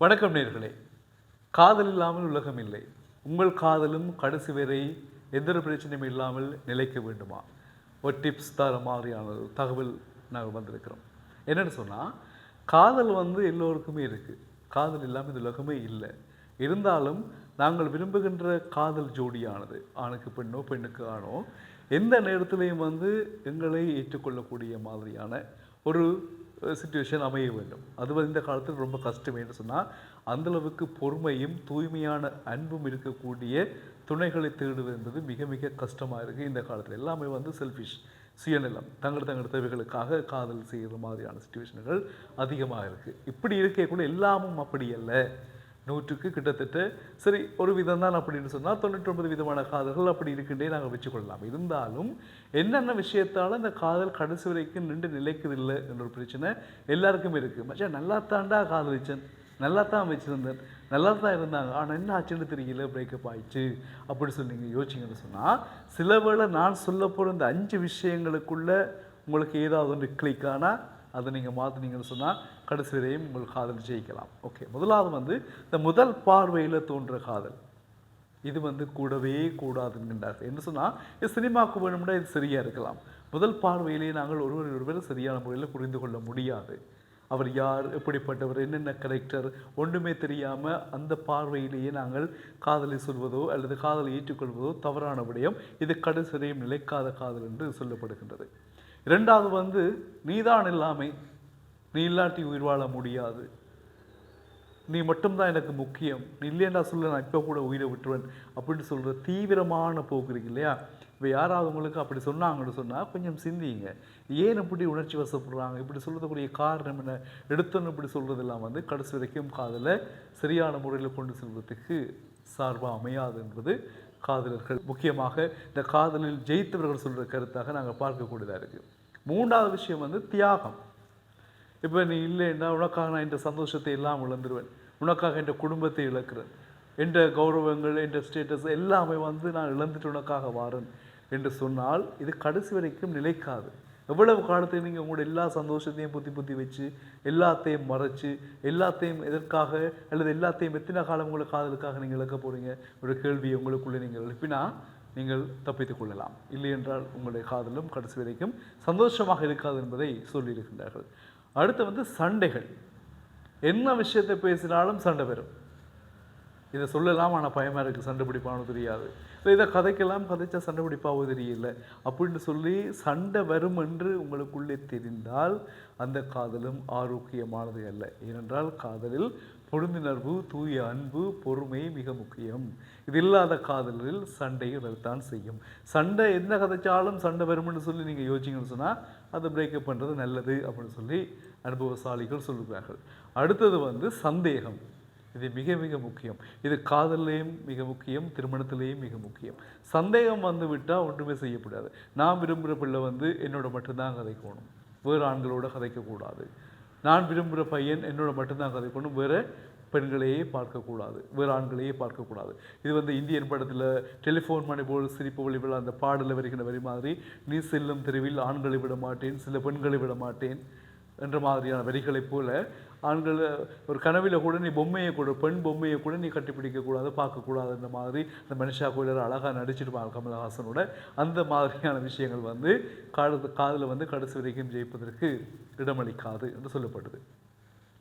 வணக்கம் நேர்களே. காதல் இல்லாமல் உலகம் இல்லை. உங்கள் காதலும் கடைசி வரை எந்த ஒரு பிரச்சனையும் இல்லாமல் நிலைக்க வேண்டுமா? ஒரு டிப்ஸ் தர மாதிரியான ஒரு தகவல் நாங்கள் வந்திருக்கிறோம். என்னென்னு சொன்னால் காதல் வந்து எல்லோருக்குமே இருக்குது காதல் இல்லாமல் இந்த உலகமே இல்லை. இருந்தாலும் நாங்கள் விரும்புகின்ற காதல் ஜோடியானது ஆணுக்கு பெண்ணோ பெண்ணுக்கு ஆணோ எந்த நேரத்திலையும் வந்து எங்களை ஏற்றுக்கொள்ளக்கூடிய மாதிரியான ஒரு சுச்சுவேஷன் அமைய வேண்டும். அது வந்து இந்த காலத்தில் ரொம்ப கஷ்டம் என்று சொன்னால் அந்தளவுக்கு பொறுமையும் தூய்மையான அன்பும் இருக்கக்கூடிய துணைகளை தேடுவது என்பது மிக மிக கஷ்டமாக இருக்குது இந்த காலத்தில் எல்லாமே வந்து செல்ஃபிஷ் சுயநலம் தங்கள் தங்கள் தேவைகளுக்காக காதல் செய்கிற மாதிரியான சுச்சுவேஷன்கள் அதிகமாக இருக்குது இப்படி இருக்கக்கூட எல்லாமும் அப்படி அல்ல. நூற்றுக்கு கிட்டத்தட்ட சரி ஒரு விதம் தான் அப்படின்னு சொன்னால் தொண்ணூற்றி ஒன்பது விதமான காதல்கள் அப்படி இருக்குன்றே நாங்கள் வச்சுக்கொள்ளலாம். இருந்தாலும் என்னென்ன விஷயத்தால் இந்த காதல் கடைசி வரைக்கும் நின்று நிலைக்குதில்லை என்ற ஒரு பிரச்சனை எல்லாருக்குமே இருக்குது மச்சான் நல்லா தாண்டா காதலிச்சன் நல்லா தான் வச்சுருந்தேன் நல்லா தான் இருந்தாங்க. ஆனால் என்ன ஆச்சுன்னு தெரியல பிரேக்கப் ஆயிடுச்சு அப்படி சொல்லி நீங்கள் யோசிச்சிங்கன்னு சொன்னால் சில வேளை நான் சொல்ல போகிற இந்த அஞ்சு விஷயங்களுக்குள்ள உங்களுக்கு ஏதாவது ஒன்று கிளிக் ஆனால் அதை நீங்கள் மாற்றினீங்கன்னு சொன்னால் கடைசி வரையும் உங்கள் காதல் ஜெயிக்கலாம். ஓகே முதலாவது வந்து இந்த முதல் பார்வையில் தோன்ற காதல். இது வந்து கூடவே கூடாதுன்றார்கள் என்ன சொன்னால் இது சினிமாவுக்கு வேணும்னா இது சரியாக இருக்கலாம். முதல் பார்வையிலே நாங்கள் ஒருவர் ஒருவர் சரியான முறையில் புரிந்து கொள்ள முடியாது. அவர் யார் எப்படிப்பட்டவர் என்னென்ன கரெக்டர் ஒன்றுமே தெரியாமல் அந்த பார்வையிலேயே நாங்கள் காதலை சொல்வதோ அல்லது காதலை ஏற்றுக்கொள்வதோ தவறான விடயம். இது கடைசியையும் நிலைக்காத காதல் என்று சொல்லப்படுகின்றது. ரெண்டாவது வந்து நீதான் இல்லாமை. நீ இல்லாட்டி உயிர் வாழ முடியாது. நீ மட்டும்தான் எனக்கு முக்கியம். நீ இல்லையண்டா சொல்ல நான் இப்போ கூட உயிரை விட்டுருவேன். அப்படின்னு சொல்கிற தீவிரமான போக்கு இருக்கு இல்லையா? இப்போ யாராவது உங்களுக்கு அப்படி சொன்னாங்கன்னு சொன்னால் கொஞ்சம் சிந்திங்க. ஏன் இப்படி உணர்ச்சி வசப்படுறாங்க? இப்படி சொல்கிறதுக்குரிய காரணம் என்ன? எடுத்தோன்னு இப்படி சொல்கிறதெல்லாம் வந்து கடைசி வரைக்கும் காதலை சரியான முறையில் கொண்டு செல்வதற்கு சார்பாக அமையாது என்பது காதலர்கள். முக்கியமாக இந்த காதலில் ஜெயித்தவர்கள் சொல்கிற கருத்தாக நாங்கள் பார்க்கக்கூடியதாக இருக்குது மூன்றாவது விஷயம் வந்து தியாகம். இப்போ நீ இல்லைன்னா உனக்காக நான் இந்த சந்தோஷத்தை எல்லாம் இழந்துருவேன். உனக்காக என் குடும்பத்தை இழக்கிறேன். என்ற கௌரவங்கள் என்ற ஸ்டேட்டஸ் எல்லாமே வந்து நான் இழந்துட்டு உனக்காக வாரன் என்று சொன்னால் இது கடைசி வரைக்கும் நிலைக்காது. எவ்வளவு காலத்துக்கு நீங்கள் உங்களோட எல்லா சந்தோஷத்தையும் புத்தி புத்தி வச்சு எல்லாத்தையும் மறைச்சு எல்லாத்தையும் எதற்காக அல்லது எல்லாத்தையும் எத்தனை காலம் உங்களை காதலுக்காக நீங்கள் இழக்க போகிறீங்க ஒரு கேள்வியை உங்களுக்குள்ளே நீங்கள் எழுப்பினா நீங்கள் தப்பித்துக் கொள்ளலாம். இல்லை என்றால் உங்களுடைய காதலும் கடைசி வரைக்கும் சந்தோஷமாக இருக்காது என்பதை சொல்லியிருக்கின்றார்கள். அடுத்து வந்து சண்டைகள். என்ன விஷயத்தை பேசினாலும் சண்டை பெறும். இதை சொல்லலாம்? ஆனால் பயமாக இருக்குது சண்டை பிடிப்பானு தெரியாது. இல்லை இதை கதைக்கெல்லாம் கதைச்சா சண்டை பிடிப்பாவோ தெரியல. அப்படின்னு சொல்லி சண்டை வரும் என்று உங்களுக்குள்ளே தெரிந்தால் அந்த காதலும் ஆரோக்கியமானது அல்ல. ஏனென்றால் காதலில் பொருந்தினர்வு தூய அன்பு பொறுமை மிக முக்கியம். இது இல்லாத காதலில் சண்டை வரத்தான் செய்யும். சண்டை என்ன கதைச்சாலும் சண்டை வரும்னு சொல்லி நீங்கள் யோசிச்சிங்கன்னு சொன்னால் அதை பிரேக்கப் பண்ணுறது நல்லது அப்படின்னு சொல்லி அனுபவசாலிகள் சொல்லுகிறார்கள் அடுத்தது வந்து சந்தேகம். இது மிக மிக முக்கியம். இது காதல்லையும் மிக முக்கியம் திருமணத்திலையும் மிக முக்கியம். சந்தேகம் வந்து விட்டால் ஒன்றுமே செய்யக்கூடாது. நான் விரும்புகிற பிள்ளை வந்து என்னோட மட்டும்தான் கதைக்கணும். வேறு ஆண்களோட கதைக்கக்கூடாது. நான் விரும்புகிற பையன் என்னோட மட்டும்தான் கதைக்கணும். வேறு பெண்களையே பார்க்கக்கூடாது. வேறு ஆண்களையே பார்க்கக்கூடாது. இது வந்து இந்தியன் படத்தில் டெலிஃபோன் மணி போல் சிரிப்பு ஒளிவில் அந்த பாடலில் வருகின்ற வரி மாதிரி நீ செல்லும் தெருவில் ஆண்களை விட மாட்டேன் சில பெண்களை விட மாட்டேன் என்ற மாதிரியான வரிகளைப் போல ஆண்கள் ஒரு கனவில் கூட நீ பொம்மையை கூட பெண் பொம்மையை கூட நீ கட்டிப்பிடிக்கக்கூடாது பார்க்கக்கூடாதுன்ற மாதிரி அந்த மனுஷா கோயிலர் அழகாக நடிச்சிருப்பாங்க கமலஹாசனோட. அந்த மாதிரியான விஷயங்கள் வந்து காலத்து காதில் வந்து கடைசி வரைக்கும் ஜெயிப்பதற்கு இடமளிக்காது என்று சொல்லப்படுது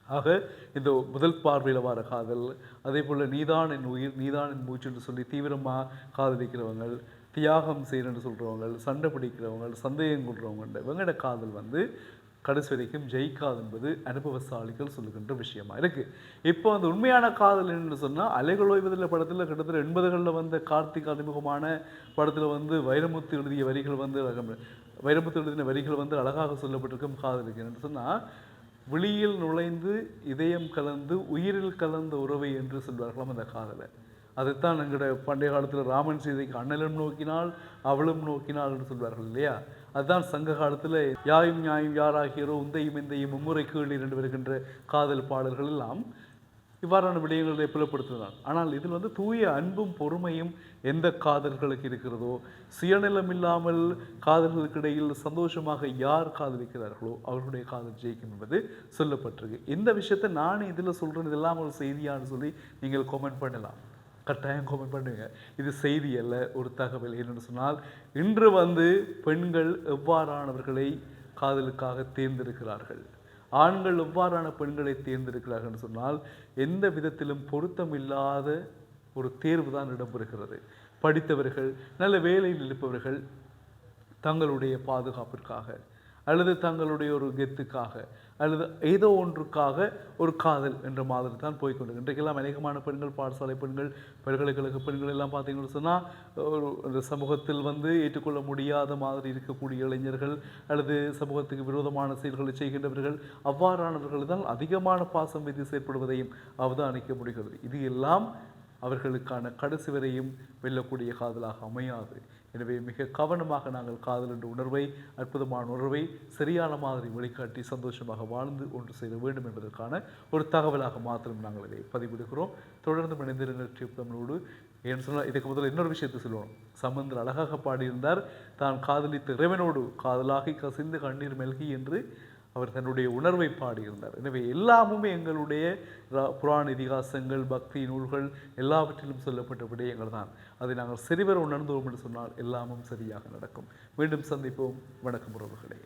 ஆக இந்த முதல் பார்வையில் வர காதல் அதே போல் நீதான் என் உயிர் நீதான் என் மூச்சுன்னு சொல்லி தீவிரமாக காதலிக்கிறவங்க தியாகம் செய்யணும்னு சொல்கிறவங்க சண்டை பிடிக்கிறவங்க சந்தேகம் கொள்கிறவங்க இவங்களோட காதல் வந்து கடைசி வரைக்கும் ஜெயிக்காது என்பது அனுபவசாலிகள் சொல்லுகின்ற விஷயமா இருக்குது இப்போ அந்த உண்மையான காதல் என்று சொன்னால் அலைகள் ஓய்வதில் படத்தில் கிட்டத்தட்ட எண்பதுகளில் வந்த கார்த்திக் அறிமுகமான படத்தில் வந்து வைரமுத்து எழுதிய வரிகள் வந்து அழகம் வைரமுத்து எழுதின வரிகள் வந்து அழகாக சொல்லப்பட்டிருக்கும் காதலுக்கு என்று சொன்னால் விழியில் நுழைந்து இதயம் கலந்து உயிரில் கலந்த உறவை என்று சொல்வார்களாம் அந்த காதலை அதைத்தான் எங்களுடைய பண்டைய காலத்தில் ராமன் சீதைக்கு அண்ணலும் நோக்கினால் அவளும் நோக்கினாள் என்று சொல்வார்கள் இல்லையா? அதுதான் சங்க காலத்தில் யாயும் நியாயும் யாராகியரோ உந்தையும் இந்தையும் மும்முறை கீழ் இரண்டு வருகின்ற காதல் பாடல்கள் எல்லாம் இவ்வாறான விடயங்களை புலப்படுத்துகிறான் ஆனால் இதில் வந்து தூய அன்பும் பொறுமையும் எந்த காதல்களுக்கு இருக்கிறதோ சுயநலம் இல்லாமல் காதல்களுக்கு இடையில் சந்தோஷமாக யார் காதலிக்கிறார்களோ அவர்களுடைய காதல் ஜெயிக்கும் என்பது சொல்லப்பட்டிருக்கு. இந்த விஷயத்தை நானே இதில் சொல்கிறேன் இதெல்லாம் ஒரு செய்தியான்னு சொல்லி நீங்கள் கமெண்ட் பண்ணலாம். கட்டாயம் கமெண்ட் பண்ணுங்க. இது செய்தி அல்ல ஒரு தகவல். என்னென்னு சொன்னால் இன்று வந்து பெண்கள் எவ்வாறானவர்களை காதலுக்காக தேர்ந்தெடுக்கிறார்கள்? ஆண்கள் எவ்வாறான பெண்களை தேர்ந்தெடுக்கிறார்கள் என்று சொன்னால் எந்த விதத்திலும் பொருத்தமில்லாத ஒரு தேர்வு தான் இடம்பெறுகிறது. படித்தவர்கள் நல்ல வேலையில் இருப்பவர்கள் தங்களுடைய பாதுகாப்பிற்காக. அல்லது தங்களுடைய ஒரு கெத்துக்காக அல்லது ஏதோ ஒன்றுக்காக ஒரு காதல் என்ற மாதிரி தான் போய்க்கொண்டு இன்றைக்கெல்லாம் அநேகமான பெண்கள் பாடசாலை பெண்கள் பல்கலைக்கழக பெண்கள் எல்லாம் பார்த்தீங்கன்னு சொன்னால் ஒரு இந்த சமூகத்தில் வந்து ஏற்றுக்கொள்ள முடியாத மாதிரி இருக்கக்கூடிய இளைஞர்கள் அல்லது சமூகத்துக்கு விரோதமான செயல்களை செய்கின்றவர்கள் அவ்வாறானவர்கள் தான் அதிகமான பாசம் வைத்து செயற்படுவதையும் அவதானிக்க முடிகிறது. இது எல்லாம் அவர்களுக்கான கடைசி வரையும் வெல்லக்கூடிய காதலாக அமையாது. எனவே மிக கவனமாக நாங்கள் காதல் என்ற உணர்வை அற்புதமான உணர்வை சரியான மாதிரி வெளிக்காட்டி சந்தோஷமாக வாழ்ந்து ஒன்று செய்ய வேண்டும் என்பதற்கான ஒரு தகவலாக மாத்திரம் நாங்கள் இதை பதிவிடுகிறோம். தொடர்ந்து மனிதர்கள் டியூப் தமிழோடு ஏன்னு சொன்னால் இதுக்கு முதல்ல இன்னொரு விஷயத்தை சொல்லுவோம். சம்பந்தர் அழகாக பாடியிருந்தார் தான் காதலித்த இறைவனோடு காதலாகி கசிந்து கண்ணீர் மெல்கி என்று அவர் தன்னுடைய உணர்வை பாடியிருந்தார். எனவே எல்லாமுமே எங்களுடைய புராண இதிகாசங்கள் பக்தி நூல்கள் எல்லாவற்றிலும் சொல்லப்பட்ட விடயங்கள் தான். அதை நாங்கள் சரிவர உணர்ந்தோம் என்று சொன்னால் எல்லாமும் சரியாக நடக்கும். மீண்டும் சந்திப்போம். வணக்கம் உறவுகளே.